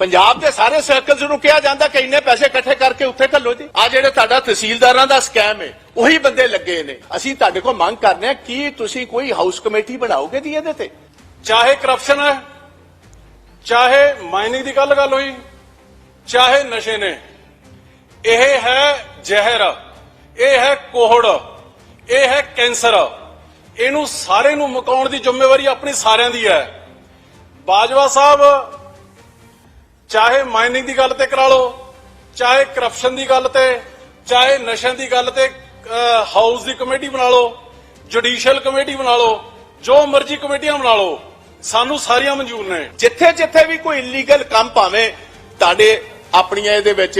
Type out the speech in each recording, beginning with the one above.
ਪੰਜਾਬ ਦੇ ਸਾਰੇ ਸਰਕਲਸ ਨੂੰ ਕਿਹਾ ਜਾਂਦਾ ਕਿ ਇੰਨੇ ਪੈਸੇ ਇਕੱਠੇ ਕਰਕੇ ਉੱਥੇ ਘੱਲੋ ਜੀ। ਆ ਜਿਹੜੇ ਤੁਹਾਡਾ ਤਹਿਸੀਲਦਾਰਾਂ ਦਾ ਸਕੈਮ ਹੈ ਉਹੀ ਬੰਦੇ ਲੱਗੇ ਨੇ। ਅਸੀਂ ਤੁਹਾਡੇ ਕੋਲ ਮੰਗ ਕਰਦੇ ਹਾਂ ਕਿ ਤੁਸੀਂ ਕੋਈ ਹਾਊਸ ਕਮੇਟੀ ਬਣਾਓਗੇ ਦੀ ਇਹਦੇ ਤੇ? ਚਾਹੇ ਕਰਪਸ਼ਨ ਹੈ, ਚਾਹੇ ਮਾਈਨਿੰਗ ਦੀ ਗੱਲ ਗੱਲ ਹੋਈ, ਚਾਹੇ ਨਸ਼ੇ ਨੇ। ਇਹ ਹੈ ਜ਼ਹਿਰ, ਇਹ ਹੈ ਕੋਹੜ, ਇਹ ਹੈ ਕੈਂਸਰ। ਇਹਨੂੰ ਸਾਰੇ ਨੂੰ ਮੁਕਾਉਣ ਦੀ ਜ਼ਿੰਮੇਵਾਰੀ ਆਪਣੀ ਸਾਰਿਆਂ ਦੀ ਹੈ। ਬਾਜਵਾ ਸਾਹਿਬ ਚਾਹੇ ਮਾਈਨਿੰਗ ਦੀ ਗੱਲ ਤੇ ਕਰਾ ਲਓ, ਚਾਹੇ ਕਰਪਸ਼ਨ ਦੀ ਗੱਲ ਤੇ, ਚਾਹੇ ਨਸ਼ਿਆਂ ਦੀ ਗੱਲ ਤੇ ਹਾਊਸ ਦੀ ਕਮੇਟੀ ਬਣਾ ਲਓ, ਜੁਡੀਸ਼ੀਅਲ ਕਮੇਟੀ ਬਣਾ ਲਓ, ਜੋ ਮਰਜ਼ੀ ਕਮੇਟੀਆਂ ਬਣਾ ਲਓ, ਸਾਨੂੰ ਸਾਰੀਆਂ ਮਨਜ਼ੂਰ ਨੇ। ਜਿੱਥੇ ਜਿੱਥੇ ਵੀ ਕੋਈ ਇਲੀਗਲ ਕੰਮ ਭਾਵੇਂ ਤੁਹਾਡੇ ਆਪਣੀਆਂ ਇਹਦੇ ਵਿੱਚ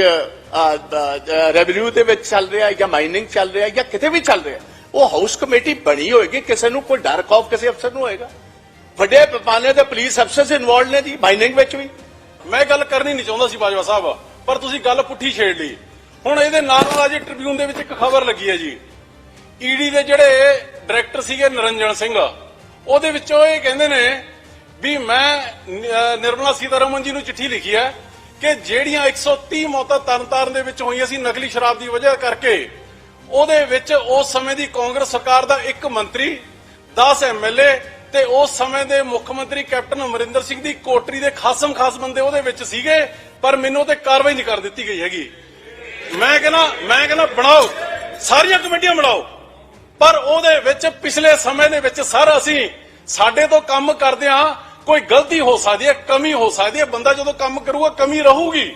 ਰੈਵਨਿਊ ਦੇ ਵਿੱਚ ਚੱਲ ਰਿਹਾ ਜਾਂ ਮਾਈਨਿੰਗ ਚੱਲ ਰਿਹਾ ਜਾਂ ਕਿਤੇ ਵੀ ਚੱਲ ਰਿਹਾ, ਉਹ ਹਾਊਸ ਕਮੇਟੀ ਬਣੀ ਹੋਏਗੀ, ਕਿਸੇ ਨੂੰ ਕੋਈ ਡਰ ਖੌਫ ਕਿਸੇ ਅਫਸਰ ਨੂੰ ਹੋਏਗਾ। ਵੱਡੇ ਪੈਮਾਨੇ ਤੇ ਪੁਲਿਸ ਅਫਸਰਸ ਇਨਵੋਲਡ ਨੇ ਜੀ ਮਾਈਨਿੰਗ ਵਿੱਚ ਵੀ। ਮੈਂ ਗੱਲ ਕਰਨੀ ਨਹੀਂ ਚਾਹੁੰਦਾ ਸੀ ਬਾਜਵਾ ਸਾਹਿਬ, ਪਰ ਤੁਸੀਂ ਗੱਲ ਪੁੱਠੀ ਛੇੜ ਲਈ। ਹੁਣ ਇਹਦੇ ਨਾਲ ਨਾਲ ਅਜੇ ਟ੍ਰਿਬਿਊਨ ਦੇ ਵਿੱਚ ਇੱਕ ਖਬਰ ਲੱਗੀ ਹੈ ਜੀ। ਈਡੀ ਦੇ ਜਿਹੜੇ ਡਾਇਰੈਕਟਰ ਸੀਗੇ ਨਰਿੰਜਨ ਸਿੰਘ, ਉਹਦੇ ਵਿੱਚੋਂ ਇਹ ਕਹਿੰਦੇ ਨੇ ਵੀ ਮੈਂ ਨਿਰਮਲਾ ਸੀਤਾਰਮਨ ਜੀ ਨੂੰ ਚਿੱਠੀ ਲਿਖੀ ਹੈ ਕਿ ਜਿਹੜੀਆਂ 130 ਮੌਤਾਂ ਤਰਨਤਾਰਨ ਦੇ ਵਿੱਚ ਹੋਈਆਂ ਸੀ ਨਕਲੀ ਸ਼ਰਾਬ ਦੀ ਵਜ੍ਹਾ ਕਰਕੇ, ਉਹਦੇ ਵਿੱਚ ਉਸ ਸਮੇਂ ਦੀ ਕਾਂਗਰਸ ਸਰਕਾਰ ਦਾ ਇੱਕ ਮੰਤਰੀ 10 ਐਮਐਲਏ ਤੇ ਉਸ ਸਮੇਂ ਦੇ ਮੁੱਖ ਮੰਤਰੀ ਕੈਪਟਨ ਅਮਰਿੰਦਰ ਸਿੰਘ ਦੀ ਕੋਟਰੀ ਦੇ ਖਾਸਮ ਖਾਸ ਬੰਦੇ ਉਹਦੇ ਵਿੱਚ ਸੀਗੇ, ਪਰ ਮੈਨੂੰ ਤੇ ਕਾਰਵਾਈ ਨਹੀਂ ਕਰ ਦਿੱਤੀ ਗਈ ਹੈਗੀ। ਮੈਂ ਕਹਿੰਦਾ ਮੈਂ ਕਹਿੰਦਾ ਬਣਾਓ, ਸਾਰੀਆਂ ਕਮੇਟੀਆਂ ਬਣਾਓ। ਪਰ ਉਹਦੇ ਵਿੱਚ ਪਿਛਲੇ ਸਮੇਂ ਦੇ ਵਿੱਚ ਸਰ ਅਸੀਂ ਸਾਡੇ ਤੋਂ ਕੰਮ ਕਰਦੇ ਆ ਕੋਈ ਗਲਤੀ ਹੋ ਸਕਦੀ ਹੈ, ਕਮੀ ਹੋ ਸਕਦੀ ਹੈ, ਬੰਦਾ ਜਦੋਂ ਕੰਮ ਕਰੂਗਾ, ਕਮੀ ਰਹੂਗੀ।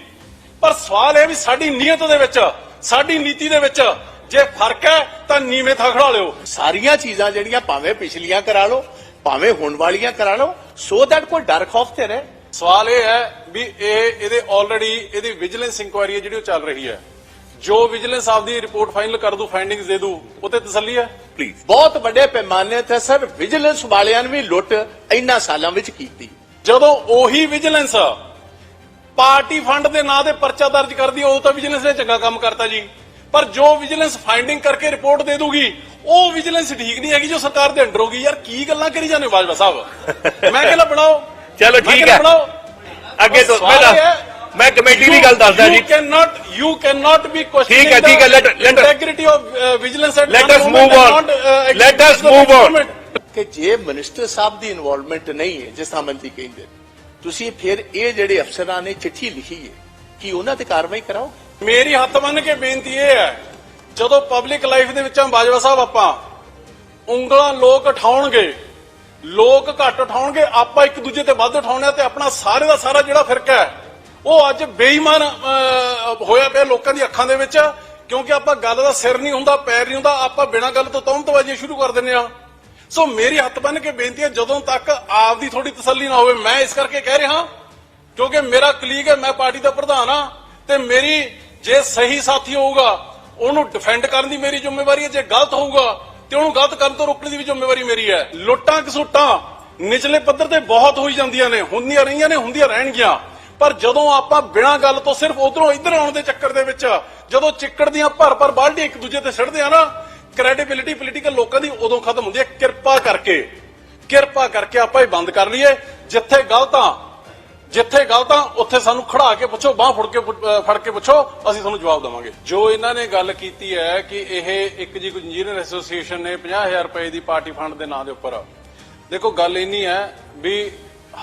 ਪਰ ਸਵਾਲ ਇਹ ਵੀ ਸਾਡੀ ਨੀਅਤ ਦੇ ਵਿੱਚ, ਸਾਡੀ ਨੀਤੀ ਦੇ ਵਿੱਚ ਜੇ ਫ਼ਰਕ ਹੈ ਤਾਂ ਨੀਵੇਂ ਥਾਂ ਖੜਾ ਲਿਓ। ਸਾਰੀਆਂ ਚੀਜ਼ਾਂ ਜਿਹੜੀਆਂ ਭਾਵੇਂ ਪਿਛਲੀਆਂ ਕਰਾ ਲਓ ਭਾਵੇਂ ਹੁਣ ਵਾਲੀਆਂ ਕਰਾ ਲਓ ਸੋ ਦੈਟ ਕੋਈ ਡਰ ਖੌਫ ਤੇ ਰਹੇ। ਸਵਾਲ ਇਹ ਹੈ ਵੀ ਇਹ ਇਹਦੇ ਆਲਰੇਡੀ ਇਹਦੀ ਵਿਜੀਲੈਂਸ ਇਨਕੁਆਇਰੀ ਹੈ ਜਿਹੜੀ ਉਹ ਚੱਲ ਰਹੀ ਹੈ। ਜੋ ਵਿਜੀਲੈਂਸ ਆਪਦੀ ਰਿਪੋਰਟ ਫਾਈਨਲ ਕਰ ਦੂ ਫਾਈਂਡਿੰਗਸ ਦੇ ਦੂ ਉਹ ਤੇ ਤਸੱਲੀ ਹੈ? ਪਲੀਜ਼ ਬਹੁਤ ਵੱਡੇ ਪੈਮਾਨੇ ਤੇ ਸਰ ਵਿਜੀਲੈਂਸ ਵਾਲਿਆਂ ਨੇ ਵੀ ਲੁੱਟ ਇੰਨਾ ਸਾਲਾਂ ਵਿੱਚ ਕੀਤੀ। ਜਦੋਂ ਉਹੀ ਵਿਜੀਲੈਂਸ ਪਾਰਟੀ ਫੰਡ ਦੇ ਨਾਂ ਤੇ ਪਰਚਾ ਦਰਜ ਕਰਦੀ ਉਹ ਤਾਂ ਵਿਜੀਲੈਂਸ ਨੇ ਚੰਗਾ ਕੰਮ ਕਰਤਾ ਜੀ। ਪਰ ਜੋ ਵਿਜੀਲੈਂਸ ਫਾਈਂਡਿੰਗ ਕਰਕੇ ਰਿਪੋਰਟ ਦੇ ਦੂਗੀ ਉਹ ਵਿਜੀਲੈਂਸ ਠੀਕ ਨਹੀਂ ਹੈਗੀ ਜੋ ਸਰਕਾਰ ਦੇ ਅੰਡਰ ਹੋਗੀ ਯਾਰ ਕੀ ਗੱਲਾਂ ਕਰੀ ਜਾਂਦੇ ਹੋ ਬਾਜਵਾ ਸਾਹਿਬ ਮੈਂ ਕਹਿੰਦਾ ਬਣਾਓ ਚਲੋ ਮੈਂ ਠੀਕ ਕਹਿੰਦਾ ਹੈ। ਬਣਾਓ ਅੱਗੇ ਤੋਂ ਸਵਾਲ ਮੈਂ ਇਹ ਹੈ, ਮੈਂ ਕਮੇਟੀ ਦੀ ਗੱਲ ਦੱਸਦਾ ਜੀ You cannot, you cannot be questioning ਠੀਕ ਹੈ, ਠੀਕ ਹੈ, let- let- integrity of uh, vigilance at Let one us moment move and on. not, uh, Let us execute the move on. government. ਕਿ ਜੇ ਮਿਨਿਸਟਰ ਸਾਹਿਬ ਦੀ involvement ਨਹੀਂ ਹੈ ਜਿਸ ਤਰ੍ਹਾਂ ਮੰਤਰੀ ਕਹਿੰਦੇ ਤੁਸੀਂ ਫਿਰ ਇਹ ਜਿਹੜੇ ਅਫਸਰਾਂ ਨੇ ਚਿੱਠੀ ਲਿਖੀ ਹੈ ਕੀ ਉਹਨਾਂ ਤੇ ਕਾਰਵਾਈ ਕਰਾਓ ਮੇਰੀ ਹੱਥ ਬੰਨ ਕੇ ਬੇਨਤੀ ਇਹ ਹੈ, ਜਦੋਂ ਪਬਲਿਕ ਲਾਈਫ ਦੇ ਵਿੱਚੋਂ ਬਾਜਵਾ ਸਾਹਿਬ ਆਪਾਂ ਉਂਗਲਾਂ ਲੋਕ ਉਠਾਉਣਗੇ, ਲੋਕ ਘੱਟ ਉਠਾਉਣਗੇ, ਆਪਾਂ ਇੱਕ ਦੂਜੇ ਤੇ ਵੱਧ ਉਠਾਉਣੇ ਆ ਤੇ ਆਪਣਾ ਸਾਰੇ ਦਾ ਸਾਰਾ ਜਿਹੜਾ ਫਿਰਕਾ ਹੈ, ਉਹ ਅੱਜ ਬੇਈਮਾਨ ਹੋਇਆ ਪਿਆ ਲੋਕਾਂ ਦੀ ਅੱਖਾਂ ਦੇ ਵਿੱਚ, ਕਿਉਂਕਿ ਆਪਾਂ ਗੱਲ ਦਾ ਸਿਰ ਨਹੀਂ ਹੁੰਦਾ, ਪੈਰ ਨਹੀਂ ਹੁੰਦਾ, ਆਪਾਂ ਬਿਨਾਂ ਗੱਲ ਤੋਂ ਤੌਮਤਵਾਜੀ ਸ਼ੁਰੂ ਕਰ ਦਿੰਦੇ ਆ ਸੋ ਮੇਰੀ ਹੱਥ ਬੰਨ ਕੇ ਬੇਨਤੀ ਹੈ, ਜਦੋਂ ਤੱਕ ਆਪ ਦੀ ਥੋੜੀ ਤਸੱਲੀ ਨਾ ਹੋਵੇ, ਮੈਂ ਇਸ ਕਰਕੇ ਕਹਿ ਰਿਹਾ, ਕਿਉਂਕਿ ਮੇਰਾ ਕਲੀਗ ਹੈ, ਮੈਂ ਪਾਰਟੀ ਦਾ ਪ੍ਰਧਾਨ ਆ ਤੇ ਮੇਰੀ ਜੇ ਸਹੀ ਸਾਥੀ ਹੋਊਗਾ, ਉਹਨੂੰ ਡਿਫੈਂਡ ਕਰਨ ਦੀ ਮੇਰੀ ਜ਼ਿੰਮੇਵਾਰੀ ਹੈ, ਜੇ ਗਲਤ ਹੋਊਗਾ, ਤੇ ਉਹਨੂੰ ਗਲਤ ਕਰਨ ਤੋਂ ਰੋਕਣ ਦੀ ਵੀ ਜ਼ਿੰਮੇਵਾਰੀ ਮੇਰੀ ਹੈ। ਲੁੱਟਾਂ ਕਸੁੱਟਾਂ ਨਿਚਲੇ ਪੱਧਰ ਤੇ ਬਹੁਤ ਹੋਈ ਜਾਂਦੀਆਂ ਨੇ, ਹੁੰਦੀਆਂ ਰਹੀਆਂ ਨੇ, ਹੁੰਦੀਆਂ ਰਹਿਣਗੀਆਂ। ਪਰ ਜਦੋਂ ਆਪਾਂ ਬਿਨਾਂ ਗੱਲ ਤੋਂ ਸਿਰਫ ਉਧਰੋਂ ਇੱਧਰ ਆਉਣ ਦੇ ਚੱਕਰ ਦੇ ਵਿੱਚ, ਜਦੋਂ ਚਿੱਕੜ ਦੀਆਂ ਭਰ ਭਰ ਬਾਲਟੀ ਇੱਕ ਦੂਜੇ ਤੇ ਸਿੱਟਦੇ ਆ ਨਾ ਕ੍ਰੈਡੀਬਿਲਿਟੀ ਪੋਲੀਟੀਕਲ ਲੋਕਾਂ ਦੀ ਉਦੋਂ ਖਤਮ ਹੁੰਦੀ ਹੈ। ਕਿਰਪਾ ਕਰਕੇ ਕਿਰਪਾ ਕਰਕੇ ਆਪਾਂ ਇਹ ਬੰਦ ਕਰ ਲਈਏ। ਜਿੱਥੇ ਗਲਤਾਂ ਜਿੱਥੇ ਗਲਤ ਗਲਤਾਂ ਉੱਥੇ ਸਾਨੂੰ ਖੜਾ ਕੇ ਪੁੱਛੋ, ਬਾਹ ਫੜ ਕੇ ਪੁੱਛ- ਫੜ ਕੇ ਪੁੱਛੋ, ਅਸੀਂ ਤੁਹਾਨੂੰ ਜਵਾਬ ਦੇਵਾਂਗੇ। ਜੋ ਇਹਨਾਂ ਨੇ ਗੱਲ ਕੀਤੀ ਹੈ ਕਿ ਇਹ ਇੱਕ ਜੀ ਕੋਈ ਇੰਜੀਨੀਅਰ ਐਸੋਸੀਏਸ਼ਨ ਨੇ 50000 ਰੁਪਏ ਦੀ ਪਾਰਟੀ ਫੰਡ ਦੇ ਨਾਂ ਦੇ ਉੱਪਰ। ਦੇਖੋ, ਗੱਲ ਇੰਨੀ ਹੈ ਵੀ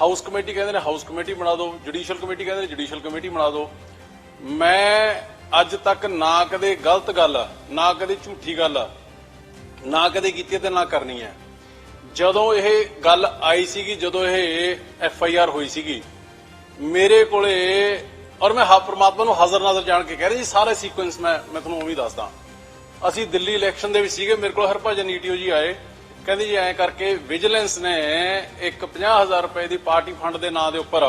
ਹਾਊਸ ਕਮੇਟੀ ਕਹਿੰਦੇ ਨੇ, ਹਾਊਸ ਕਮੇਟੀ ਬਣਾ ਦਿਓ ਜੁਡੀਸ਼ੀਅਲ ਕਮੇਟੀ ਕਹਿੰਦੇ ਨੇ ਜੁਡੀਸ਼ੀਅਲ ਕਮੇਟੀ ਬਣਾ ਦਿਓ। ਮੈਂ ਅੱਜ ਤੱਕ ਨਾ ਕਦੇ ਗਲਤ ਗੱਲ, ਨਾ ਕਦੇ ਝੂਠੀ ਗੱਲ, ਨਾ ਕਦੇ ਕੀਤੀ ਹੈ ਤੇ ਨਾ ਕਰਨੀ ਹੈ। ਜਦੋਂ ਇਹ ਗੱਲ ਆਈ ਸੀਗੀ, ਜਦੋਂ ਇਹ ਐਫ ਆਈ ਆਰ ਹੋਈ ਸੀਗੀ ਮੇਰੇ ਕੋਲੇ ਔਰ ਮੈਂ ਹਾ ਪ੍ਰਮਾਤਮਾ ਨੂੰ ਹਾਜ਼ਰ ਨਾਜ਼ਰ ਜਾਣ ਕੇ ਕਹਿ ਰਿਹਾ ਜੀ, ਸਾਰੇ ਸੀਕੁਐਂਸ ਮੈਂ ਮੈਂ ਤੁਹਾਨੂੰ ਉਹ ਵੀ ਦੱਸਦਾ। ਅਸੀਂ ਦਿੱਲੀ ਇਲੈਕਸ਼ਨ ਦੇ ਵਿੱਚ ਸੀਗੇ, ਮੇਰੇ ਕੋਲ ਹਰਭਜਨ ਈਟੀਓ ਜੀ ਆਏ। ਕਹਿੰਦੇ ਜੀ, ਐਂ ਕਰਕੇ ਵਿਜੀਲੈਂਸ ਨੇ ਇੱਕ 50000 ਰੁਪਏ ਦੀ ਪਾਰਟੀ ਫੰਡ ਦੇ ਨਾਂ ਦੇ ਉੱਪਰ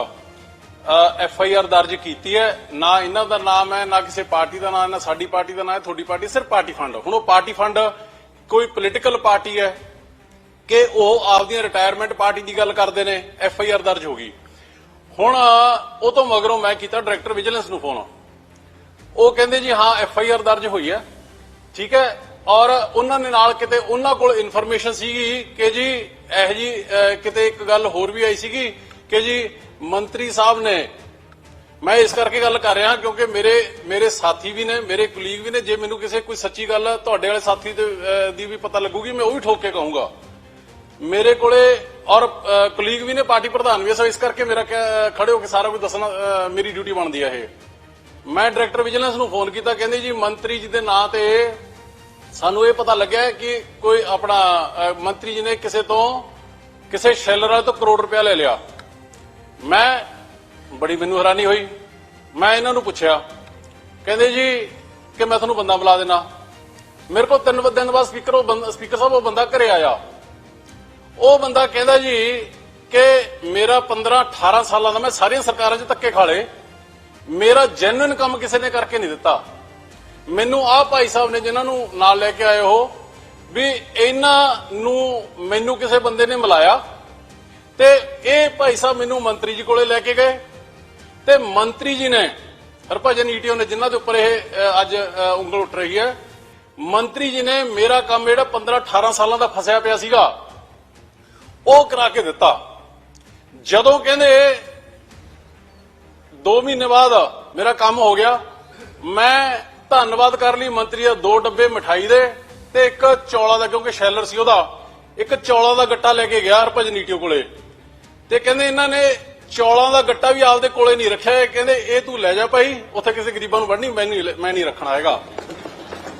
ਐਫ ਆਈ ਆਰ ਦਰਜ ਕੀਤੀ ਹੈ। ਨਾ ਇਹਨਾਂ ਦਾ ਨਾਮ ਹੈ, ਨਾ ਕਿਸੇ ਪਾਰਟੀ ਦਾ ਨਾਮ ਹੈ, ਨਾ ਸਾਡੀ ਪਾਰਟੀ ਦਾ ਨਾਮ ਹੈ, ਤੁਹਾਡੀ ਪਾਰਟੀ ਸਿਰਫ ਪਾਰਟੀ ਫੰਡ ਹੁਣ ਉਹ ਪਾਰਟੀ ਫੰਡ ਕੋਈ ਪੋਲੀਟੀਕਲ ਪਾਰਟੀ ਹੈ ਕਿ ਉਹ ਆਪਦੀਆਂ ਰਿਟਾਇਰਮੈਂਟ ਪਾਰਟੀ ਦੀ ਗੱਲ ਕਰਦੇ ਨੇ ਐਫ ਆਈ ਆਰ ਦਰਜ ਹੋ ਗਈ। ਹੁਣ ਉਹ ਤੋਂ ਮਗਰੋਂ ਮੈਂ ਕੀਤਾ ਡਾਇਰੈਕਟਰ ਵਿਜੀਲੈਂਸ ਨੂੰ ਫੋਨ। ਉਹ ਕਹਿੰਦੇ ਜੀ ਹਾਂ ਐਫ ਆਈ ਆਰ ਦਰਜ ਹੋਈ ਹੈ। ਠੀਕ ਹੈ? ਔਰ ਉਹਨਾਂ ਨੇ ਨਾਲ ਕਿਤੇ ਉਹਨਾਂ ਕੋਲ ਇਨਫੋਰਮੇਸ਼ਨ ਸੀਗੀ ਕਿ ਜੀ ਇਹ ਜੀ ਕਿਤੇ ਇੱਕ ਗੱਲ ਹੋਰ ਵੀ ਆਈ ਸੀਗੀ ਕਿ ਜੀ ਮੰਤਰੀ ਸਾਹਿਬ ਨੇ ਮੈਂ ਇਸ ਕਰਕੇ ਗੱਲ ਕਰ ਰਿਹਾ ਕਿਉਂਕਿ ਮੇਰੇ ਮੇਰੇ ਸਾਥੀ ਵੀ ਨੇ ਮੇਰੇ ਕੁਲੀਗ ਵੀ ਨੇ। ਜੇ ਮੈਨੂੰ ਕਿਸੇ ਕੋਈ ਸੱਚੀ ਗੱਲ ਤੁਹਾਡੇ ਵਾਲੇ ਸਾਥੀ ਦੇ, ਦੀ ਵੀ ਪਤਾ ਲੱਗੂਗੀ ਮੈਂ ਉਹ ਵੀ ਠੋਕ ਕੇ ਕਹੂੰਗਾ। ਮੇਰੇ ਕੋਲੇ ਔਰ ਕੁਲੀਗ ਵੀ ਨੇ ਪਾਰਟੀ ਪ੍ਰਧਾਨ ਵੀ ਹੈ, ਸੋ ਇਸ ਕਰਕੇ ਮੇਰਾ ਕਹਿ- ਖੜੇ ਹੋ ਕੇ ਸਾਰਾ ਕੁਝ ਦੱਸਣਾ ਮੇਰੀ ਡਿਊਟੀ ਬਣਦੀ ਹੈ ਇਹ। ਮੈਂ ਡਾਇਰੈਕਟਰ ਵਿਜੀਲੈਂਸ ਨੂੰ ਫੋਨ ਕੀਤਾ ਕਹਿੰਦੇ ਜੀ ਮੰਤਰੀ ਜੀ ਦੇ ਨਾਂ ਤੇ ਸਾਨੂੰ ਇਹ ਪਤਾ ਲੱਗਿਆ ਕਿ ਕੋਈ ਆਪਣਾ ਮੰਤਰੀ ਜੀ ਨੇ ਕਿਸੇ ਤੋਂ ਕਿਸੇ ਸ਼ੈਲਰ ਵਾਲੇ ਤੋਂ ਕਰੋੜ ਰੁਪਇਆ ਲੈ ਲਿਆ। ਮੈਂ ਬੜੀ ਮੈਨੂੰ ਹੈਰਾਨੀ ਹੋਈ। ਮੈਂ ਇਹਨਾਂ ਨੂੰ ਪੁੱਛਿਆ ਕਹਿੰਦੇ ਜੀ ਕਿ ਮੈਂ ਤੁਹਾਨੂੰ ਬੰਦਾ ਬੁਲਾ ਦੇਣਾ। ਮੇਰੇ ਕੋਲ ਤਿੰਨ ਦਿਨ ਬਾਅਦ ਸਪੀਕਰ ਉਹ ਬੰਦਾ ਸਪੀਕਰ ਸਾਹਿਬ ਉਹ ਬੰਦਾ ਘਰੇ ਆਇਆ। ਉਹ ਬੰਦਾ ਕਹਿੰਦਾ ਜੀ ਕਿ ਮੇਰਾ 15 18 ਸਾਲਾਂ ਦਾ ਮੈਂ ਸਾਰੀਆਂ ਸਰਕਾਰਾਂ 'ਚ ਧੱਕੇ ਖਾ ਲਏ। ਮੇਰਾ ਜੈਨੂਇਨ ਕੰਮ ਕਿਸੇ ਨੇ ਕਰਕੇ ਨਹੀਂ ਦਿੱਤਾ। ਮੈਨੂੰ ਆਹ ਭਾਈ ਸਾਹਿਬ ਨੇ ਜਿਨ੍ਹਾਂ ਨੂੰ ਨਾਲ ਲੈ ਕੇ ਆਏ ਹੋ ਵੀ ਇਹਨਾਂ ਨੂੰ ਮੈਨੂੰ ਕਿਸੇ ਬੰਦੇ ਨੇ ਮਿਲਾਇਆ ਤੇ ਇਹ ਭਾਈ ਸਾਹਿਬ ਮੈਨੂੰ ਮੰਤਰੀ ਜੀ ਕੋਲੇ ਲੈ ਕੇ ਗਏ ਤੇ ਮੰਤਰੀ ਜੀ ਨੇ, ਹਰਭਜਨ ਈਟੀਓ ਨੇ ਜਿਨ੍ਹਾਂ ਦੇ ਉੱਪਰ ਇਹ ਅੱਜ ਉਂਗਲ ਉੱਠ ਰਹੀ ਹੈ, ਮੰਤਰੀ ਜੀ ਨੇ ਮੇਰਾ ਕੰਮ ਜਿਹੜਾ 15 18 ਸਾਲਾਂ ਦਾ ਫਸਿਆ ਪਿਆ ਸੀਗਾ ਉਹ ਕਰਾ ਕੇ ਦਿੱਤਾ। ਜਦੋਂ ਕਹਿੰਦੇ 2 ਮਹੀਨੇ ਬਾਅਦ ਮੇਰਾ ਕੰਮ ਹੋ ਗਿਆ, ਮੈਂ ਧੰਨਵਾਦ ਕਰ ਲਈ ਮੰਤਰੀ ਦਾ ਦੋ ਡੱਬੇ ਮਠਾਈ ਦੇ ਤੇ ਇੱਕ ਚੌਲਾ ਦਾ, ਕਿਉਂਕਿ ਸ਼ੈਲਰ ਸੀ ਉਹਦਾ, ਇੱਕ ਚੌਲਾ ਦਾ ਗੱਟਾ ਲੈ ਕੇ ਗਿਆ ਹਰਭਜਨ ਈਟੀਓ ਕੋਲੇ। ਤੇ ਕਹਿੰਦੇ ਇਹਨਾਂ ਨੇ ਚੌਲਾਂ ਦਾ ਗੱਟਾ ਵੀ ਆਪਦੇ ਕੋਲੇ ਨਹੀਂ ਰੱਖਿਆ ਕਹਿੰਦੇ ਇਹ ਤੂੰ ਲੈ ਜਾ ਭਾਈ, ਉੱਥੇ ਕਿਸੇ ਗਰੀਬਾਂ ਨੂੰ ਵੜਨੀ ਮੈਂ ਨਹੀਂ ਮੈਂ ਨਹੀਂ ਰੱਖਣਾ ਹੈਗਾ।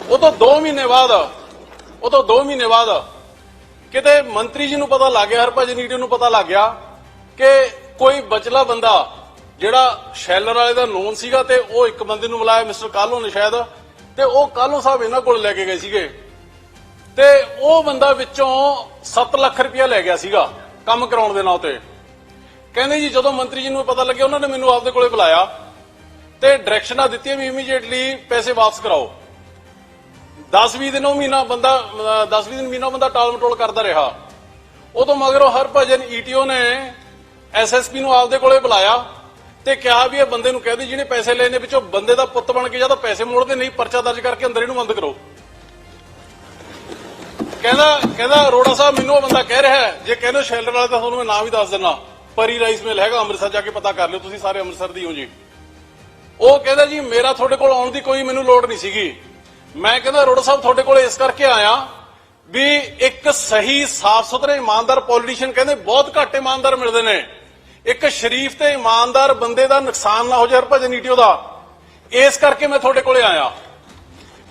ਉਹ ਤੋਂ 2 ਮਹੀਨੇ ਬਾਅਦ ਉਹ ਤੋਂ 2 ਮਹੀਨੇ ਬਾਅਦ ਕਿਤੇ ਮੰਤਰੀ ਜੀ ਨੂੰ ਪਤਾ ਲੱਗ ਗਿਆ ਹਰਭਜਨ ਈਟੂ ਨੂੰ ਪਤਾ ਲੱਗ ਗਿਆ ਕਿ ਕੋਈ ਬਚਲਾ ਬੰਦਾ ਜਿਹੜਾ ਸ਼ੈਲਰ ਵਾਲੇ ਦਾ ਨੋਨ ਸੀਗਾ ਤੇ ਉਹ ਇੱਕ ਬੰਦੇ ਨੂੰ ਬੁਲਾਇਆ ਮਿਸਟਰ ਕਾਲੋ ਨੇ ਸ਼ਾਇਦ, ਤੇ ਉਹ ਕਾਲੋ ਸਾਹਿਬ ਇਹਨਾਂ ਕੋਲ ਲੈ ਕੇ ਗਏ ਸੀਗੇ। ਤੇ ਉਹ ਬੰਦਾ ਵਿੱਚੋਂ 7 ਲੱਖ ਰੁਪਇਆ ਲੈ ਗਿਆ ਸੀਗਾ ਕੰਮ ਕਰਾਉਣ ਦੇ ਨਾਂ ਤੇ। ਕਹਿੰਦੇ ਜੀ ਜਦੋਂ ਮੰਤਰੀ ਜੀ ਨੂੰ ਪਤਾ ਲੱਗਿਆ, ਉਹਨਾਂ ਨੇ ਮੈਨੂੰ ਆਪਦੇ ਕੋਲੇ ਬੁਲਾਇਆ ਤੇ ਡਾਇਰੈਕਸ਼ਨਾਂ ਦਿੱਤੀਆਂ ਵੀ ਇਮੀਡੀਏਟਲੀ ਪੈਸੇ ਵਾਪਸ ਕਰਾਓ। 10-20 ਦਿਨ ਉਹ ਮਹੀਨਾ ਬੰਦਾ 10-20 ਦਿਨ ਮਹੀਨਾ ਬੰਦਾ ਟਾਲ ਮਟੋਲ ਕਰਦਾ ਰਿਹਾ। ਉਦੋਂ ਮਗਰੋਂ ਹਰਭਜਨ ਈਟੀਓ ਨੇ ਐਸਐਸਪੀ ਨੂੰ ਆਪਦੇ ਕੋਲੇ ਬੁਲਾਇਆ ਤੇ ਕਿਹਾ ਵੀ ਇਹ ਬੰਦੇ ਨੂੰ ਕਹਿ ਦੇ ਜਿਹਨੇ ਪੈਸੇ ਲੈਣੇ ਵਿੱਚੋਂ ਬੰਦੇ ਦਾ ਪੁੱਤ ਬਣ ਕੇ ਜਾਂ ਤਾਂ ਪੈਸੇ ਮੋੜਦੇ ਨਹੀਂ ਪਰਚਾ ਦਰਜ ਕਰਕੇ ਅੰਦਰ ਇਹਨੂੰ ਬੰਦ ਕਰੋ। ਕਹਿੰਦਾ ਕਹਿੰਦਾ ਅਰੋੜਾ ਸਾਹਿਬ, ਮੈਨੂੰ ਉਹ ਬੰਦਾ ਕਹਿ ਰਿਹਾ ਜੇ ਕਹਿੰਦੇ ਹੋ ਸ਼ੈਲਰ ਵਾਲਾ ਤਾਂ ਤੁਹਾਨੂੰ ਮੈਂ ਨਾਮ ਵੀ ਦੱਸ ਦਿੰਦਾ। ਪਰੀ ਰਾਈਸ ਮਿਲ ਹੈਗਾ, ਅੰਮ੍ਰਿਤਸਰ ਜਾ ਕੇ ਪਤਾ ਕਰ ਲਿਓ, ਤੁਸੀਂ ਸਾਰੇ ਅੰਮ੍ਰਿਤਸਰ ਦੀ ਹੋ ਜੀ। ਉਹ ਕਹਿੰਦਾ ਜੀ, ਮੇਰਾ ਤੁਹਾਡੇ ਕੋਲ ਆਉਣ ਦੀ ਕੋਈ ਮੈਨੂੰ ਲੋੜ ਨਹੀਂ ਸੀਗੀ। ਮੈਂ ਕਹਿੰਦਾ ਅਰੋੜਾ ਸਾਹਿਬ ਤੁਹਾਡੇ ਕੋਲ ਇਸ ਕਰਕੇ ਆਇਆ ਵੀ ਇੱਕ ਸਹੀ ਸਾਫ਼ ਸੁਥਰੇ ਇਮਾਨਦਾਰ ਪੋਲੀਟੀਸ਼ੀਅਨ ਕਹਿੰਦੇ ਬਹੁਤ ਘੱਟ ਇਮਾਨਦਾਰ ਮਿਲਦੇ ਨੇ। ਇੱਕ ਸ਼ਰੀਫ ਤੇ ਇਮਾਨਦਾਰ ਬੰਦੇ ਦਾ ਨੁਕਸਾਨ ਨਾ ਹੋ ਜਾਏ ਹਰਭਜਨ ਈਟੀਓ ਦਾ। ਇਸ ਕਰਕੇ ਮੈਂ ਤੁਹਾਡੇ ਕੋਲੇ ਆਇਆ।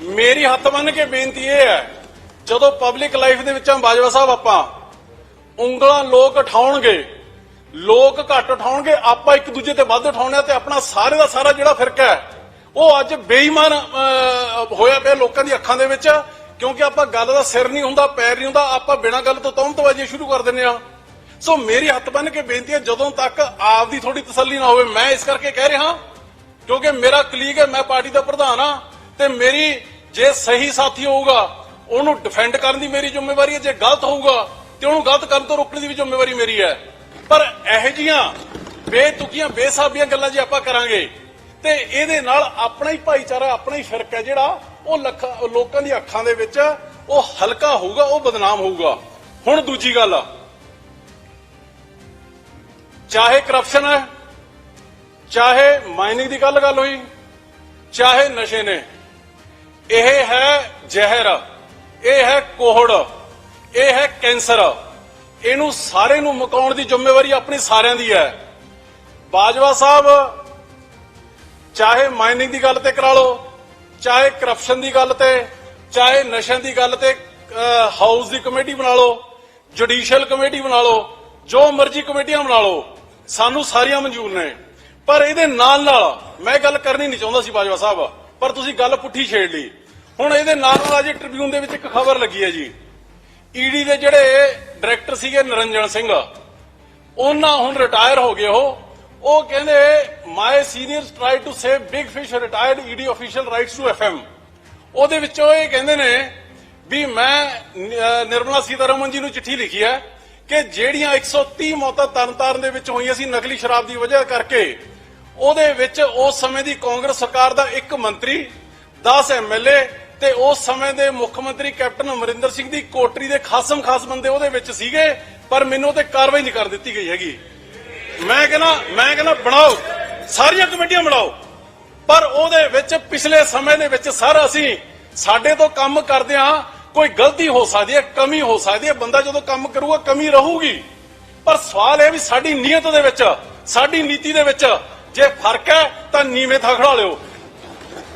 ਮੇਰੀ ਹੱਥ ਬੰਨ ਕੇ ਬੇਨਤੀ ਇਹ ਹੈ, ਜਦੋਂ ਪਬਲਿਕ ਲਾਈਫ ਦੇ ਵਿੱਚ ਬਾਜਵਾ ਸਾਹਿਬ ਆਪਾਂ ਉਂਗਲਾਂ ਲੋਕ ਉਠਾਉਣਗੇ, ਲੋਕ ਘੱਟ ਉਠਾਉਣਗੇ, ਆਪਾਂ ਇੱਕ ਦੂਜੇ ਤੇ ਵੱਧ ਉਠਾਉਣਾ ਤੇ ਆਪਣਾ ਸਾਰੇ ਦਾ ਸਾਰਾ ਜਿਹੜਾ ਫਿਰਕਾ ਹੈ ਉਹ ਅੱਜ ਬੇਈਮਾਨ ਹੋਇਆ ਪਿਆ ਲੋਕਾਂ ਦੀ ਅੱਖਾਂ ਦੇ ਵਿੱਚ, ਕਿਉਂਕਿ ਆਪਾਂ ਗੱਲ ਦਾ ਸਿਰ ਨਹੀਂ ਹੁੰਦਾ, ਪੈਰ ਨਹੀਂ ਹੁੰਦਾ, ਆਪਾਂ ਬਿਨਾਂ ਗੱਲ ਤੋਂ ਤੌਮਤਵਾਜੀ ਸ਼ੁਰੂ ਕਰ ਦਿੰਦੇ ਆ ਸੋ ਮੇਰੀ ਹੱਥ ਬੰਨ ਕੇ ਬੇਨਤੀ ਹੈ, ਜਦੋਂ ਤੱਕ ਆਪ ਦੀ ਥੋੜੀ ਤਸੱਲੀ ਨਾ ਹੋਵੇ, ਮੈਂ ਇਸ ਕਰਕੇ ਕਹਿ ਰਿਹਾ, ਕਿਉਂਕਿ ਮੇਰਾ ਕਲੀਗ ਹੈ, ਮੈਂ ਪਾਰਟੀ ਦਾ ਪ੍ਰਧਾਨ ਆ ਤੇ ਮੇਰੀ ਜੇ ਸਹੀ ਸਾਥੀ ਹੋਊਗਾ, ਉਹਨੂੰ ਡਿਫੈਂਡ ਕਰਨ ਦੀ ਮੇਰੀ ਜ਼ਿੰਮੇਵਾਰੀ ਹੈ, ਜੇ ਗਲਤ ਹੋਊਗਾ, ਤੇ ਉਹਨੂੰ ਗਲਤ ਕਰਨ ਤੋਂ ਰੋਕਣ ਦੀ ਵੀ ਜ਼ਿੰਮੇਵਾਰੀ ਮੇਰੀ ਹੈ। ਪਰ ਇਹੋ ਜੀਆਂ ਬੇਤੁਕੀਆਂ, ਬੇਸਾਬੀਆਂ ਗੱਲਾਂ ਜੇ ਆਪਾਂ ਕਰਾਂਗੇ ਤੇ ਇਹਦੇ ਨਾਲ ਆਪਣਾ ਹੀ ਭਾਈਚਾਰਾ, ਆਪਣਾ ਹੀ ਫਿਰਕ ਹੈ ਜਿਹੜਾ ਉਹ ਲੱਖਾਂ, ਲੋਕਾਂ ਦੀ ਅੱਖਾਂ ਦੇ ਵਿੱਚ ਉਹ ਹਲਕਾ ਹੋਊਗਾ, ਉਹ ਬਦਨਾਮ ਹੋਊਗਾ। ਹੁਣ ਦੂਜੀ ਗੱਲ ਚਾਹੇ ਕਰਪਸ਼ਨ ਹੈ, ਚਾਹੇ ਮਾਈਨਿੰਗ ਦੀ ਗੱਲ ਗੱਲ ਹੋਈ, ਚਾਹੇ ਨਸ਼ੇ ਨੇ, ਇਹ ਹੈ ਜ਼ਹਿਰ, ਇਹ ਹੈ ਕੋਹੜ, ਇਹ ਹੈ ਕੈਂਸਰ। ਇਹਨੂੰ ਸਾਰੇ ਨੂੰ ਮੁਕਾਉਣ ਦੀ ਜ਼ਿੰਮੇਵਾਰੀ ਆਪਣੀ ਸਾਰਿਆਂ ਦੀ ਹੈ। ਬਾਜਵਾ ਸਾਹਿਬ ਚਾਹੇ ਮਾਈਨਿੰਗ ਦੀ ਗੱਲ ਤੇ ਕਰਾ ਲਓ, ਚਾਹੇ ਕਰਪਸ਼ਨ ਦੀ ਗੱਲ ਤੇ, ਚਾਹੇ ਨਸ਼ਿਆਂ ਦੀ ਗੱਲ ਤੇ ਹਾਊਸ ਦੀ ਕਮੇਟੀ ਬਣਾ ਲਓ, ਜੁਡੀਸ਼ੀਅਲ ਕਮੇਟੀ ਬਣਾ ਲਓ, ਜੋ ਮਰਜ਼ੀ ਕਮੇਟੀਆਂ ਬਣਾ ਲਓ, ਸਾਨੂੰ ਸਾਰੀਆਂ ਮਨਜ਼ੂਰ ਨੇ। ਪਰ ਇਹਦੇ ਨਾਲ ਨਾਲ ਮੈਂ ਗੱਲ ਕਰਨੀ ਨਹੀਂ ਚਾਹੁੰਦਾ ਸੀ ਬਾਜਵਾ ਸਾਹਿਬ, ਪਰ ਤੁਸੀਂ ਗੱਲ ਪੁੱਠੀ ਛੇੜ ਲਈ। ਹੁਣ ਇਹਦੇ ਨਾਲ ਨਾਲ ਅੱਜ ਟ੍ਰਿਬਿਊਨ ਦੇ ਵਿੱਚ ਇੱਕ ਖਬਰ ਲੱਗੀ ਹੈ ਜੀ। ਈਡੀ ਦੇ ਜਿਹੜੇ ਡਾਇਰੈਕਟਰ ਸੀਗੇ ਨਰਿੰਜਨ ਸਿੰਘ, ਉਹਨਾਂ ਹੁਣ ਰਿਟਾਇਰ ਹੋ ਗਏ ਉਹ। ਉਹ ਕਹਿੰਦੇ my seniors try to save big fish retired ED official writes to FM ਉਹਦੇ ਵਿੱਚੋਂ ਇਹ ਕਹਿੰਦੇ ਨੇ ਵੀ ਮੈਂ ਨਿਰਮਲਾ ਸੀਤਾਰਮਨ ਜੀ ਨੂੰ ਚਿੱਠੀ ਲਿਖੀ ਹੈ ਕਿ ਜਿਹੜੀਆਂ 130 ਮੌਤਾਂ ਤਰਨਤਾਰਨ ਦੇ ਵਿੱਚ ਹੋਈਆਂ ਸੀ ਨਕਲੀ ਸ਼ਰਾਬ ਦੀ ਵਜ੍ਹਾ ਕਰਕੇ, ਉਹਦੇ ਵਿੱਚ ਉਸ ਸਮੇਂ ਦੀ ਕਾਂਗਰਸ ਸਰਕਾਰ ਦਾ ਇੱਕ ਮੰਤਰੀ 10 ਐਮਐਲਏ ਤੇ ਉਸ ਸਮੇਂ ਦੇ ਮੁੱਖ ਮੰਤਰੀ ਕੈਪਟਨ ਅਮਰਿੰਦਰ ਸਿੰਘ ਦੀ ਕੋਟਰੀ ਦੇ ਖਾਸਮ ਖਾਸ ਬੰਦੇ ਉਹਦੇ ਵਿੱਚ ਸੀਗੇ, ਪਰ ਮੈਨੂੰ ਤੇ ਕਾਰਵਾਈ ਨਹੀਂ ਕਰ ਦਿੱਤੀ ਗਈ ਹੈਗੀ। ਮੈਂ ਕਹਿੰਦਾ ਮੈਂ ਕਹਿੰਦਾ ਬਣਾਓ, ਸਾਰੀਆਂ ਕਮੇਟੀਆਂ ਬਣਾਓ। ਪਰ ਉਹਦੇ ਵਿੱਚ ਪਿਛਲੇ ਸਮੇਂ ਦੇ ਵਿੱਚ ਸਰ ਅਸੀਂ ਸਾਡੇ ਤੋਂ ਕੰਮ ਕਰਦੇ ਕਰਦਿਆਂ ਕੋਈ ਗਲਤੀ ਹੋ ਸਕਦੀ ਹੈ, ਕਮੀ ਹੋ ਸਕਦੀ ਹੈ, ਬੰਦਾ ਜਦੋਂ ਕੰਮ ਕਰੂਗਾ, ਕਮੀ ਰਹੂਗੀ। ਪਰ ਸਵਾਲ ਇਹ ਵੀ ਸਾਡੀ ਨੀਅਤ ਦੇ ਵਿੱਚ, ਸਾਡੀ ਨੀਤੀ ਦੇ ਵਿੱਚ ਜੇ ਫ਼ਰਕ ਹੈ, ਤਾਂ ਨੀਵੇਂ ਥਾਂ ਖੜਾ ਲਿਓ।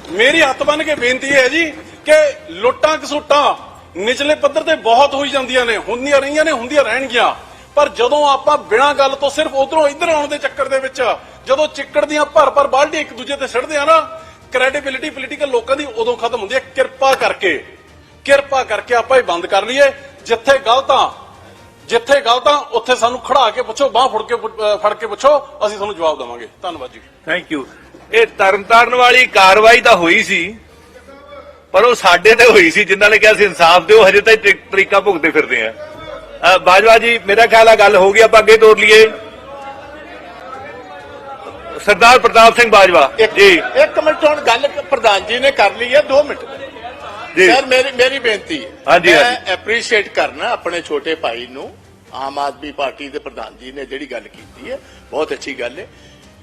ਮੇਰੀ ਹੱਥ ਬੰਨ ਕੇ ਬੇਨਤੀ ਹੈ ਜੀ ਕਿ ਲੁੱਟਾਂ ਕਸੁੱਟਾਂ ਨਿਚਲੇ ਪੱਧਰ ਤੇ ਬਹੁਤ ਹੋਈ ਜਾਂਦੀਆਂ ਨੇ, ਹੁੰਦੀਆਂ ਰਹੀਆਂ ਨੇ, ਹੁੰਦੀਆਂ ਰਹਿਣਗੀਆਂ। ਪਰ ਜਦੋਂ ਆਪਾਂ ਬਿਨਾਂ ਗੱਲ ਤੋਂ ਸਿਰਫ ਉਧਰੋਂ ਇੱਧਰ ਆਉਣ ਦੇ ਚੱਕਰ ਦੇ ਵਿੱਚ ਜਦੋਂ ਚਿੱਕੜ ਦੀਆਂ ਭਰ ਭਰ ਬਾਲਟੀ ਇੱਕ ਦੂਜੇ ਤੇ ਸਿੱਟਦੇ ਆ ਨਾ ਕ੍ਰੈਡੀਬਿਲਿਟੀ ਪੋਲੀਟੀਕਲ ਲੋਕਾਂ ਦੀ ਉਦੋਂ ਖਤਮ ਹੁੰਦੀ ਹੈ ਕਿਰਪਾ ਕਰਕੇ। ਕਿਰਪਾ ਕਰਕੇ ਆਪਾਂ ਇਹ ਬੰਦ ਕਰ ਲਈਏ। ਜਿੱਥੇ ਗਲਤਾਂ ਜਿੱਥੇ ਗਲਤਾਂ ਉੱਥੇ ਸਾਨੂੰ ਖੜਾ ਕੇ ਪੁੱਛੋ, ਬਾਹ ਫੜ ਕੇ ਫੜ ਕੇ ਪੁੱਛੋ, ਅਸੀਂ ਤੁਹਾਨੂੰ ਜਵਾਬ ਦੇਵਾਂਗੇ। ਧੰਨਵਾਦ ਜੀ। ਥੈਂਕ ਯੂ ਇਹ ਤਰਨਤਾਰਨ ਵਾਲੀ ਕਾਰਵਾਈ ਤਾਂ ਹੋਈ ਸੀ, ਪਰ ਉਹ ਸਾਡੇ ਤੇ ਹੋਈ ਸੀ, ਜਿਨ੍ਹਾਂ ਨੇ ਕਿਹਾ ਸੀ ਇਨਸਾਫ ਦਿਓ, ਹਜੇ ਤਾਂ ਤਰੀਕਾ ਭੁਗਤੇ ਫਿਰਦੇ ਆ। ਬਾਜਵਾ ਜੀ ਮੇਰਾ ਖਿਆਲ ਆ ਗੱਲ ਹੋ ਗਈ ਆਪਾਂ ਅੱਗੇ ਤੋਰ ਲਈਏ। ਸਰਦਾਰ ਪ੍ਰਤਾਪ ਸਿੰਘ ਬਾਜਵਾ ਜੀ। ਇੱਕ ਮਿੰਟ ਹੁਣ ਗੱਲ ਪ੍ਰਧਾਨ ਜੀ ਨੇ ਕਰ ਲਈ ਹੈ 2 ਮਿੰਟ। ਜੀ। ਸਰ ਮੇਰੀ ਮੇਰੀ ਬੇਨਤੀ ਹੈ ਹਾਂਜੀ, ਮੈਂ। ਐਪਰੀਸ਼ੀਏਟ ਕਰਨਾ ਆਪਣੇ ਛੋਟੇ ਭਾਈ ਨੂੰ ਆਮ ਆਦਮੀ ਪਾਰਟੀ ਦੇ ਪ੍ਰਧਾਨ ਜੀ ਨੇ ਜਿਹੜੀ ਗੱਲ ਕੀਤੀ ਹੈ ਬਹੁਤ ਅੱਛੀ ਗੱਲ ਹੈ।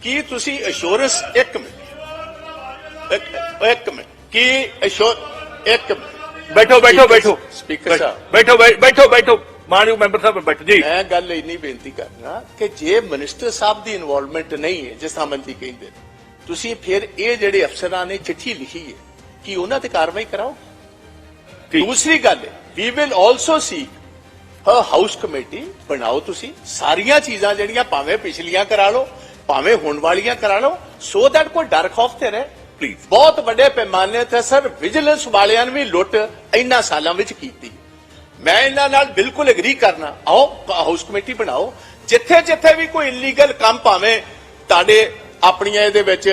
ਕੀ ਤੁਸੀਂ ਅਸ਼ੋਰੈਂਸ ਇੱਕ ਮਿੰਟ ਇੱਕ- ਮਿੰਟ ਕੀ ਅਸ਼ੋਰ ਇੱਕ ਬੈਠੋ ਬੈਠੋ ਬੈਠੋ। ਸਪੀਕਰ ਸਾਹਿਬ। ਬੈਠੋ ਬੈਠੋ ਬੈਠੋ। ਮਾਨਯੋਗ ਮੈਂਬਰ ਸਾਹਿਬ ਬੈਠੋ ਜੀ। ਮੈਂ ਗੱਲ ਇੰਨੀ ਬੇਨਤੀ ਕਰਨਾ ਕਿ ਜੇ ਮਿਨਿਸਟਰ ਸਾਹਿਬ ਦੀ ਇਨਵੋਲਵਮੈਂਟ ਨਹੀਂ ਹੈ ਜਿਸ ਤਰ੍ਹਾਂ ਮੰਤਰੀ ਕਹਿੰਦੇ ਤੁਸੀਂ ਫਿਰ ਇਹ ਜਿਹੜੇ ਅਫਸਰਾਂ ਨੇ ਚਿੱਠੀ ਲਿਖੀ ਹੈ ਕਿ ਉਹਨਾਂ ਤੇ ਕਾਰਵਾਈ ਕਰਾਓ। ਦੂਸਰੀ ਗੱਲ ਵੀ ਵਿਲ ਆਲਸੋ ਸੀ ਹ ਹਾਊਸ ਕਮੇਟੀ ਬਣਾਓ ਤੁਸੀਂ ਸਾਰੀਆਂ ਚੀਜ਼ਾਂ ਜਿਹੜੀਆਂ ਭਾਵੇਂ ਪਿਛਲੀਆਂ ਕਰਾ ਲਓ ਭਾਵੇਂ ਹੁਣ ਵਾਲੀਆਂ ਕਰਾ ਲਓ ਸੋ ਦੈਟ ਕੋਈ ਡਰ ਖੌਫ ਤੇ ਰਹੇ। ਪਲੀਜ਼ ਬਹੁਤ ਵੱਡੇ ਪੈਮਾਨੇ ਤੇ ਸਰ ਵਿਜੀਲੈਂਸ ਵਾਲਿਆਂ ਨੇ ਵੀ ਲੁੱਟ ਇੰਨਾ ਸਾਲਾਂ ਵਿੱਚ ਕੀਤੀ। ਮੈਂ ਇਹਨਾਂ ਨਾਲ ਬਿਲਕੁਲ ਐਗਰੀ ਕਰਨਾ। ਆਓ ਹਾਊਸ ਕਮੇਟੀ ਬਣਾਓ। ਜਿੱਥੇ ਜਿੱਥੇ ਵੀ ਕੋਈ ਇਲੀਗਲ ਕੰਮ ਭਾਵੇਂ ਤੁਹਾਡੇ ਆਪਣੀਆਂ ਇਹਦੇ ਵਿੱਚ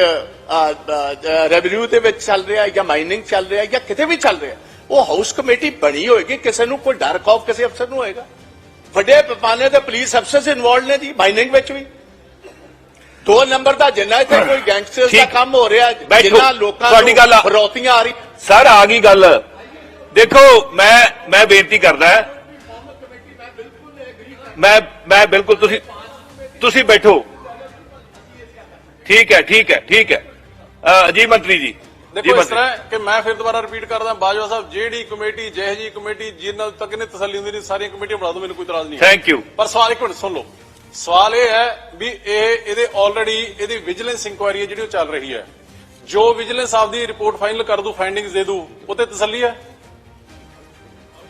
ਰੈਵਨਿਊ ਦੇ ਵਿੱਚ ਚੱਲ ਰਿਹਾ ਜਾਂ ਮਾਈਨਿੰਗ ਚੱਲ ਰਿਹਾ ਜਾਂ ਕਿਤੇ ਵੀ ਚੱਲ ਰਿਹਾ ਉਹ ਹਾਊਸ ਕਮੇਟੀ ਬਣੀ ਹੋਏਗੀ। ਕਿਸੇ ਨੂੰ ਕੋਈ ਡਰ ਖੌਫ ਕਿਸੇ ਅਫਸਰ ਨੂੰ ਹੋਏਗਾ। ਵੱਡੇ ਪੈਮਾਨੇ ਤੇ ਪੁਲਿਸ ਅਫਸਰ ਇਨਵੋਲਡ ਨੇ ਜੀ ਮਾਈਨਿੰਗ ਵਿੱਚ ਵੀ। ਦੋ ਨੰਬਰ ਦਾ ਜਿੰਨਾ ਇੱਥੇ ਕੋਈ ਗੈਂਗਸਟਰ ਦਾ। ਕੰਮ ਹੋ ਰਿਹਾ। ਜਿੰਨਾ ਲੋਕਾਂ ਨੂੰ ਫਰੌਤੀਆਂ ਆ। ਰਹੀ ਸਰ ਆ ਗਈ ਗੱਲ। ਦੇਖੋ ਮੈਂ ਮੈਂ ਬੇਨਤੀ ਕਰਦਾ ਮੈਂ ਮੈਂ ਬਿਲਕੁਲ ਤੁਸੀਂ ਤੁਸੀਂ ਬੈਠੋ। ਠੀਕ ਹੈ ਠੀਕ ਹੈ ਠੀਕ ਹੈ। ਜੀ ਮੰਤਰੀ ਜੀ ਦੇਖੋ ਇਸ ਤਰ੍ਹਾਂ ਕਿ ਮੈਂ ਫਿਰ ਦੁਬਾਰਾ ਰਿਪੀਟ ਕਰਦਾ ਬਾਜਵਾ ਸਾਹਿਬ ਜਿਹੜੀ ਕਮੇਟੀ ਜਿਹੇ ਜੀ ਕਮੇਟੀ ਜਿੰਨਾਂ ਤੱਕ ਨੇ ਤਸੱਲੀ ਹੁੰਦੀ ਨਹੀਂ ਸਾਰੀਆਂ ਕਮੇਟੀਆਂ ਬਣਾ ਦਿਓ ਮੈਨੂੰ ਕੋਈ ਇਤਰਾਜ਼ ਨਹੀਂ ਥੈਂਕ ਯੂ ਪਰ ਸਵਾਲ ਇੱਕ ਮਿੰਟ ਸੁਣ ਲਓ। ਸਵਾਲ ਇਹ ਹੈ ਵੀ ਇਹ ਇਹਦੇ ਆਲਰੇਡੀ ਇਹਦੀ ਵਿਜੀਲੈਂਸ ਇਨਕੁਆਇਰੀ ਹੈ ਜਿਹੜੀ ਉਹ ਚੱਲ ਰਹੀ ਹੈ। ਜੋ ਵਿਜੀਲੈਂਸ ਆਪਦੀ ਰਿਪੋਰਟ ਫਾਈਨਲ ਕਰ ਦੂ ਫਾਈਂਡਿੰਗਸ ਦੇ ਦੂ ਉਹ ਤੇ ਤਸੱਲੀ ਹੈ?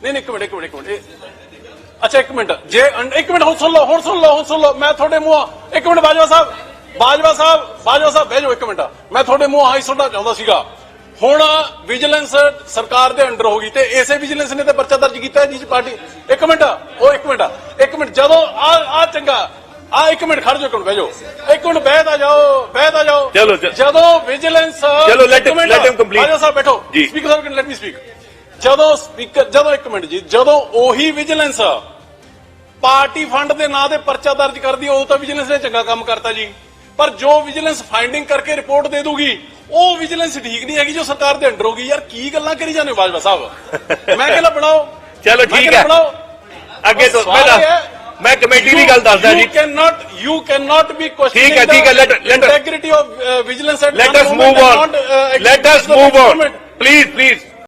ਨਹੀਂ ਨਹੀਂ ਇੱਕ ਮਿੰਟ ਇੱਕ ਮਿੰਟ ਇੱਕ ਮਿੰਟ ਅੱਛਾ ਇੱਕ ਮਿੰਟ ਜੇ ਇੱਕ ਮਿੰਟ ਹੁਣ ਸੁਣ ਲਓ ਹੁਣ ਸੁਣ ਲਓ ਹੁਣ ਸੁਣ ਲਓ ਮੈਂ ਤੁਹਾਡੇ ਮੂੰਹ ਇੱਕ ਮਿੰਟ ਬਾਜਵਾ ਸਾਹਿਬ ਬਾਜਵਾ ਸਾਹਿਬ ਬਾਜਵਾ ਸਾਹਿਬ ਬਹਿ ਜਾਓ ਇੱਕ ਮਿੰਟ ਮੈਂ ਤੁਹਾਡੇ ਮੂੰਹ ਆਈ ਸੁਣਨਾ ਚਾਹੁੰਦਾ ਸੀਗਾ ਹੁਣ ਵਿਜੀਲੈਂਸ ਸਰਕਾਰ ਦੇ ਅੰਡਰ ਹੋ ਗਈ ਤੇ ਇਸੇ ਵਿਜੀਲੈਂਸ ਨੇ ਤੇ ਪਰਚਾ ਦਰਜ ਕੀਤਾ ਜੀ ਪਾਰਟੀ ਇੱਕ ਮਿੰਟ ਉਹ ਇੱਕ ਮਿੰਟ ਇੱਕ ਮਿੰਟ ਜਦੋਂ ਆ ਆ ਚੰਗਾ ਆ ਇੱਕ ਮਿੰਟ ਖੜ ਜਾਓ ਮਿੰਟ ਬਹਿ ਜਾਓ ਇੱਕ ਮਿੰਟ ਬਹਿ ਤਾਂ ਜਾਓ ਬਹਿ ਤਾਂ ਜਾਓ ਚਲੋ। ਜਦੋਂ ਵਿਜੀਲੈਂਸ ਚਲੋ, let him complete. ਬਾਜਵਾ ਸਾਹਿਬ ਬੈਠੋ। ਸਪੀਕਰ ਸਾਹਿਬ ਲੈਟ ਮੀ ਸਪੀਕ ਜਦੋਂ ਸਪੀਕਰ ਜਦੋਂ ਇੱਕ ਮਿੰਟ ਜੀ ਜਦੋਂ ਉਹੀ ਵਿਜੀਲੈਂਸ ਪਾਰਟੀ ਫੰਡ ਦੇ ਨਾਂ ਤੇ ਪਰਚਾ ਦਰਜ ਕਰਦੀ ਉਹ ਤਾਂ ਵਿਜੀਲੈਂਸ ਨੇ ਚੰਗਾ ਕੰਮ ਕਰਤਾ ਜੀ। ਪਰ ਜੋ ਵਿਜੀਲੈਂਸ ਫਾਈਂਡਿੰਗ ਕਰਕੇ ਰਿਪੋਰਟ ਦੇ ਦੂਗੀ ਉਹ ਵਿਜੀਲੈਂਸ ਠੀਕ ਨਹੀਂ ਹੈਗੀ ਜੋ ਸਰਕਾਰ ਦੇ ਅੰਡਰ ਹੋਗੀ ਯਾਰ ਕੀ ਗੱਲਾਂ ਕਰੀ ਜਾਂਦੇ ਹੋ ਬਾਜਵਾ ਸਾਹਿਬ? ਮੈਂ ਕਹਿੰਦਾ ਬਣਾਓ? ਚਲੋ, ਠੀਕ ਹੈ। ਅੱਗੇ ਤੋਂ ਸਵਾਲ ਮੈਂ ਕਮੇਟੀ ਦੀ ਗੱਲ ਦੱਸਦਾ ਜੀ। You cannot, you cannot be questioning ਠੀਕ ਹੈ, ਠੀਕ ਹੈ, of uh, vigilance at let one us moment move and